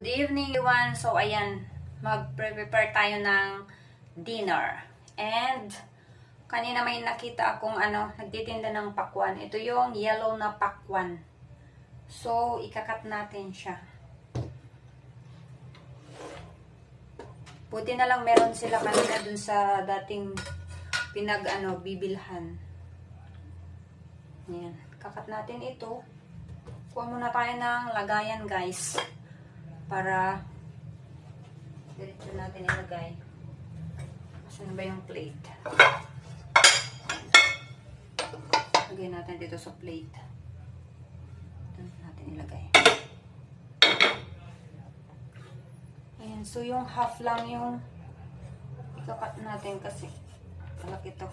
Good evening everyone. So ayan, mag-prepare tayo ng dinner. And kanina may nakita akong ano, nagtitinda ng pakwan. Ito yung yellow na pakwan. So ikakat natin siya. Buti na lang meron sila kanina dun sa dating pinag ano, bibilhan. Ayan, kakat natin ito. Kuha muna tayo ng lagayan guys para diretso natin ilagay. Saan ba yung plate? Lagay natin dito sa plate. Ito natin ilagay. Ayan, so yung half lang yung ikakat natin kasi malaki to.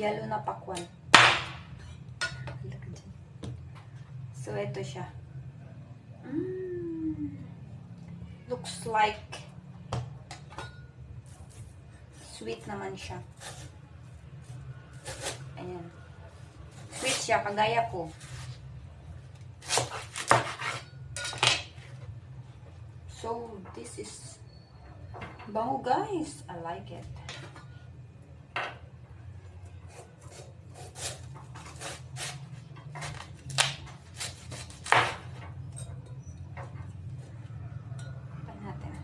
Yellow na pakwan. So, ito siya. Mm. Looks like sweet naman siya. Ayan. Sweet siya, kagaya ko. So, this is Bango guys. I like it. Tignan natin.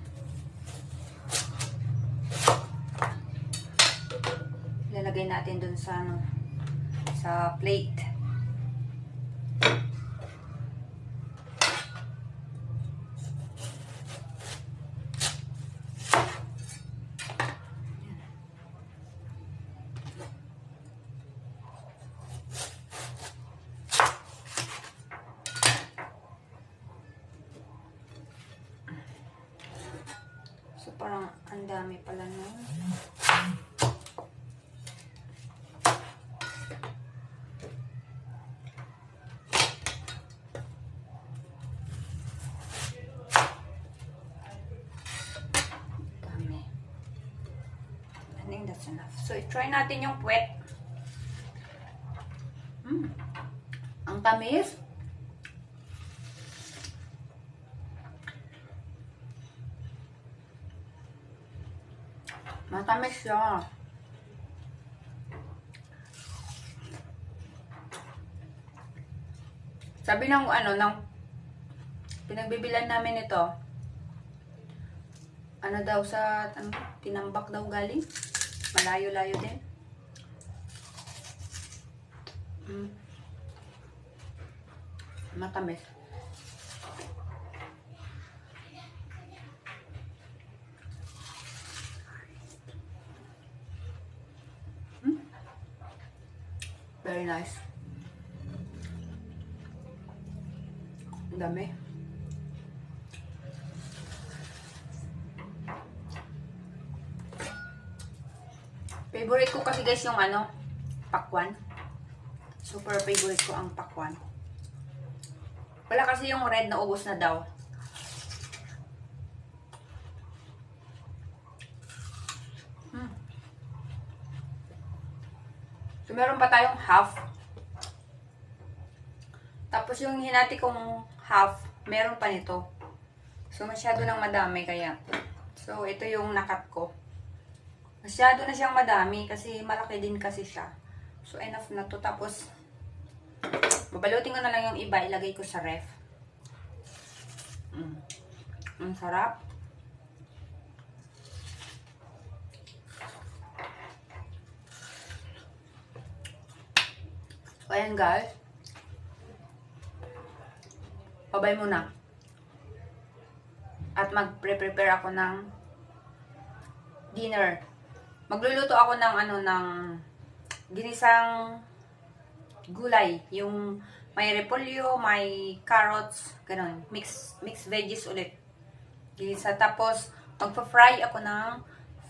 Lalagay natin dun sa ano, sa plate. So, parang ang dami pala nun. Dami. I think enough. So, try natin yung puwet. Mm. Ang tamis. Matamis siya. Sabi ng ano, ng pinagbibilan namin ito, ano daw sa, tinambak daw galing. Malayo-layo din. Mm. Matamis. Very nice. Ang dami. Favorite ko kasi guys yung ano, pakwan. Super favorite ko ang pakwan. Wala kasi yung red na ubos na daw. Hmm. So, meron pa tayong half. Tapos yung hinati kong half, meron pa nito. So, masyado nang madami kaya. So, ito yung nakat ko. Masyado na siyang madami kasi malaki din kasi siya. So, enough na to. Tapos, babalutin ko na lang yung iba. Ilagay ko sa ref. Mm. Ang sarap. So, ayan guys. Babay muna. At mag-prepare ako ng dinner. Magluluto ako ng ano ng ginisang gulay, yung may repolyo, may carrots, ganun. Mix mix veggies ulit. Ginisa tapos magpa-fry ako ng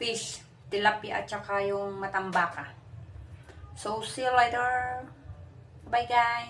fish, tilapia at saka yung matambaka. So see you later. Bye guys.